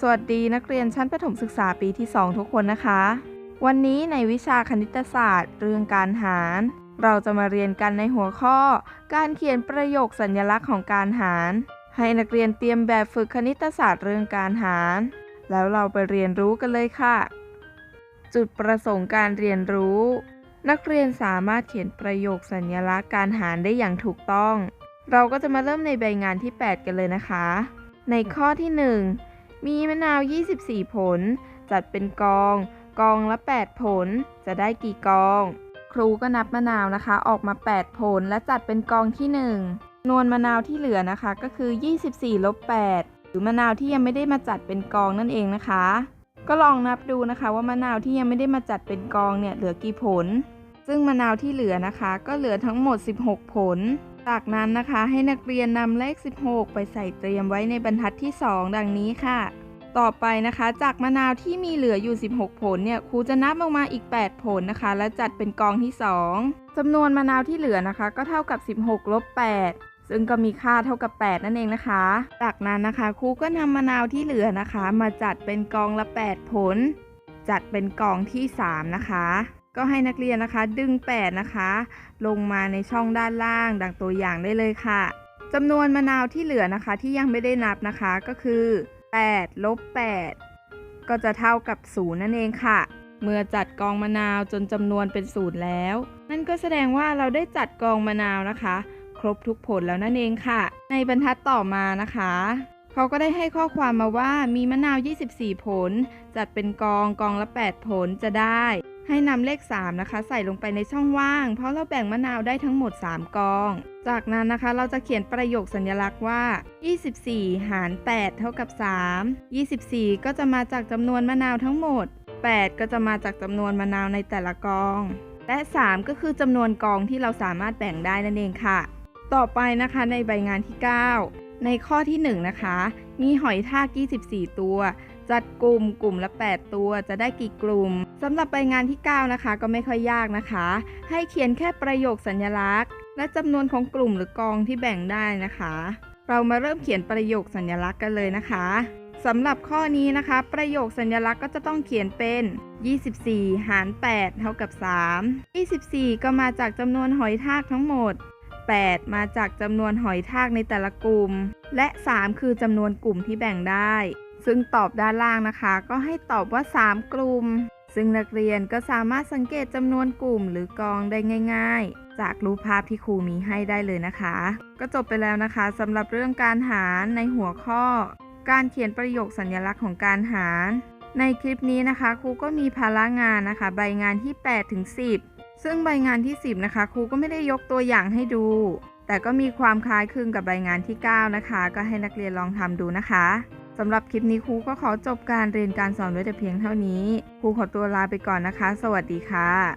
สวัสดีนักเรียนชั้นประถมศึกษาปีที่ 2 ทุกคนนะคะ วันนี้ในวิชาคณิตศาสตร์ เรื่องการหาร เราจะมาเรียนกันในหัวข้อ การเขียนประโยคสัญลักษณ์ของการหาร ให้นักเรียนเตรียมแบบฝึกคณิตศาสตร์เรื่องการหาร แล้วเราไปเรียนรู้กันเลยค่ะ จุดประสงค์การเรียนรู้ นักเรียนสามารถเขียนประโยคสัญลักษณ์การหารได้อย่างถูกต้อง เราก็จะมาเริ่มในใบงานที่ 8 กันเลยนะคะ ในข้อที่ 1 มีมะนาว 24 ผล จัดเป็นกอง กองละ 8 ผล จะได้กี่กอง ครูก็นับมะนาวนะคะ ออกมา 8 ผล และจัดเป็นกองที่ 1 นวลมะนาวที่เหลือนะคะ ก็คือ 24ลบ8หรือมะนาวที่ยังไม่ได้มาจัดเป็นกองนั่นเองนะคะ ก็ลองนับดูนะคะว่ามะนาวที่ยังไม่ได้มาจัดเป็นกองเนี่ยเหลือกี่ผล ซึ่งมะนาวที่เหลือนะคะ ก็เหลือทั้งหมด 16 ผล จากนั้นนะคะให้นักเรียนนำเลข 16 ไปใส่เตรียมไว้ในบรรทัดที่ 2 ดังนี้ค่ะ ต่อไปนะคะ จากมะนาวที่มีเหลืออยู่ 16 ผลเนี่ยครูจะนับลงมาอีก 8 ผลนะคะ และจัดเป็นกองที่ 2จำนวนมะนาวที่เหลือนะคะ ก็เท่ากับ 16ลบ8ซึ่งก็มีค่าเท่ากับ 8 นั่นเองนะคะ จากนั้นนะคะครูก็นำมะนาวที่เหลือนะคะ มาจัดเป็นกองละ 8 ผล จัดเป็นกองที่ 3 นะคะ ก็ให้นักเรียนนะคะดึง 8 นะคะ ลงมาในช่องด้านล่าง ดังตัวอย่างได้เลยค่ะจำนวนมะนาวที่เหลือนะคะที่ยังไม่ได้นับนะคะก็คือ8ลบ8ก็จะเท่ากับ0นั่นเองค่ะ เมื่อจัดกองมะนาวจนจำนวนเป็นศูนย์แล้ว นั่นก็แสดงว่าเราได้จัดกองมะนาวนะคะ ครบทุกผลแล้วนั่นเองค่ะ ในบรรทัดต่อมานะคะเขาก็ได้ให้ข้อความมาว่ามีมะนาว 24 ผล จัดเป็นกองกองละ 8 ผลจะได้ ให้นำเลข 3 นะคะ ใส่ลงไปในช่องว่าง เพราะเราแบ่งมะนาวได้ทั้งหมด 3 กอง จากนั้นนะคะเราจะเขียนประโยคสัญลักษณ์ว่า 24 หาร 8 เท่ากับ 3 24 ก็จะมาจากจำนวนมะนาวทั้งหมด 8 ก็จะมาจากจำนวนมะนาวในแต่ละกอง และ 3 ก็คือจำนวนกองที่เราสามารถแบ่งได้นั่นเองค่ะ ต่อไปนะคะในใบงานที่ 9 ในข้อที่ 1 นะคะ มีหอยทาก 24 ตัว จัดกลุ่มกลุ่มละ 8 ตัวจะได้กี่กลุ่มสำหรับใบงานที่ 9 นะคะ ก็ไม่ค่อยยากนะคะ ให้เขียนแค่ประโยคสัญลักษณ์ และจำนวนของกลุ่มหรือกองที่แบ่งได้นะคะ เรามาเริ่มเขียนประโยคสัญลักษณ์กันเลยนะคะสำหรับข้อนี้นะคะ ประโยคสัญลักษณ์ก็จะต้องเขียนเป็น 24 หาร 8 เท่ากับ 3 24 ก็มาจากจำนวนหอยทากทั้งหมด 8 มาจากจำนวนหอยทากในแต่ละกลุ่ม และ 3 คือจำนวนกลุ่มที่แบ่งได้ ซึ่งตอบด้านล่างนะคะ ก็ให้ตอบว่า 3 กลุ่ม ซึ่งนักเรียนก็สามารถสังเกตจำนวนกลุ่มหรือกองได้ง่าย ๆ จากรูปภาพที่ครูมีให้ได้เลยนะคะ ก็จบไปแล้วนะคะสำหรับเรื่องการหารในหัวข้อ การเขียนประโยคสัญลักษณ์ของการหาร ในคลิปนี้นะคะครูก็มีภาระงานนะคะ ใบงานที่8ถึง10 ซึ่งใบงานที่ 10 นะคะครูก็ไม่ได้ยกตัวอย่างให้ดูแต่ก็มีความคล้ายคลึงกับใบงานที่ 9 นะคะ ก็ให้นักเรียนลองทำดูนะคะ สำหรับคลิปนี้ครูก็ขอจบการเรียนการสอนไว้แต่เพียงเท่านี้ ครูขอตัวลาไปก่อนนะคะ สวัสดีค่ะ